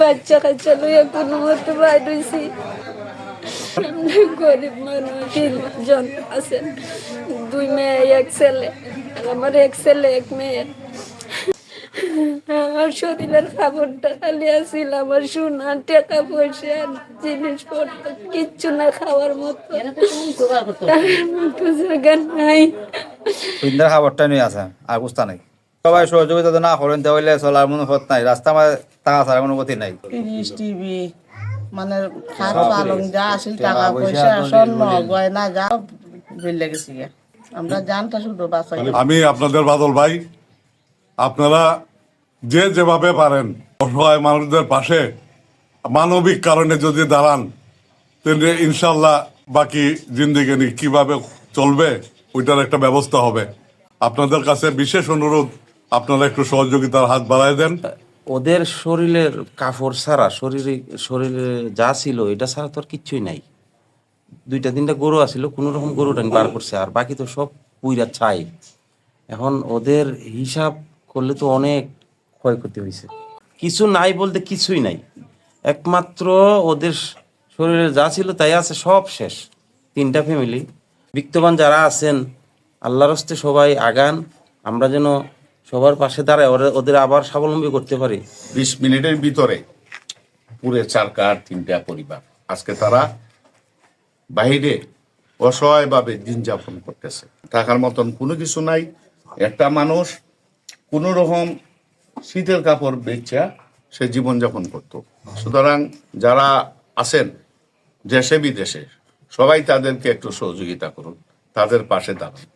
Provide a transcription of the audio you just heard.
বাচ্চা কাচ্চা লইয়া কোনো মতো বাইর আমরা গরিব মানুষ তিনজন আছে দুই মেয়ে এক ছেলে আমার এক ছেলে এক মেয়ে। আমার শরীরের খাবারটা খালি আসছিল আমার সোনা টাকা পয়সা জিনিসপত্র কিচ্ছু না খাওয়ার মতো। জায়গা নাই। সুন্দর খাবারটা নিয়ে আছে আর বুঝতা নাই। সবাই সহযোগিতা যদি না করেন তাহলে চলার মনে পথ নাই। রাস্তা আমার টাকা ছাড়া কোনো গতি নাই। ফ্রিজ টিভি মানে খাট পালং যা আসিল টাকা পয়সা স্বর্ণ গয়না যা বেলে গেছি আমরা জানটা শুধু বাঁচাই। আমি আপনাদের বাদল ভাই আপনারা যে যেভাবে পারেন অসহায় মানুষদের পাশে মানবিক কারণে যদি দাঁড়ান তাহলে ইনশাল্লাহ বাকি জিন্দিগি কীভাবে চলবে ওইটার একটা ব্যবস্থা হবে। আপনাদের কাছে বিশেষ অনুরোধ আপনারা একটু সহযোগিতার হাত বাড়াই দেন। ওদের শরীরের কাপড় ছাড়া শরীরে শরীরে যা ছিল, এটা ছাড়া তো আর কিচ্ছুই নাই। দুইটা তিনটা গরু আছিল, কোনো রকম গরু টান বার করছে, আর বাকি তো সব পুইরা ছাই। এখন ওদের হিসাব করলে তো অনেক ক্ষয়ক্ষতি হয়েছে কিছু নাই বলতে কিছুই নাই। একমাত্র ওদের শরীরে যা ছিল তাই আছে, সব শেষ। তিনটা ফ্যামিলি বিত্তবান যারা আছেন, আল্লাহর হস্তে সবাই আগান। আমরা যেন সবার পাশে দাঁড়ায় ওদের আবার স্বাবলম্বী করতে পারি। বিশ মিনিটের ভিতরে পুরে চার কার, তিনটা পরিবার। আজকে তারা বাইরে অসহায়ভাবে দিন যাপন করতেছে। থাকার মতন কোনো কিছু নাই। একটা মানুষ কোনো রকম শীতের কাপড় বেচা সে জীবনযাপন করত। সুতরাং যারা আছেন দেশে বিদেশে, সবাই তাদেরকে একটু সহযোগিতা করুন, তাদের পাশে দাঁড়ান।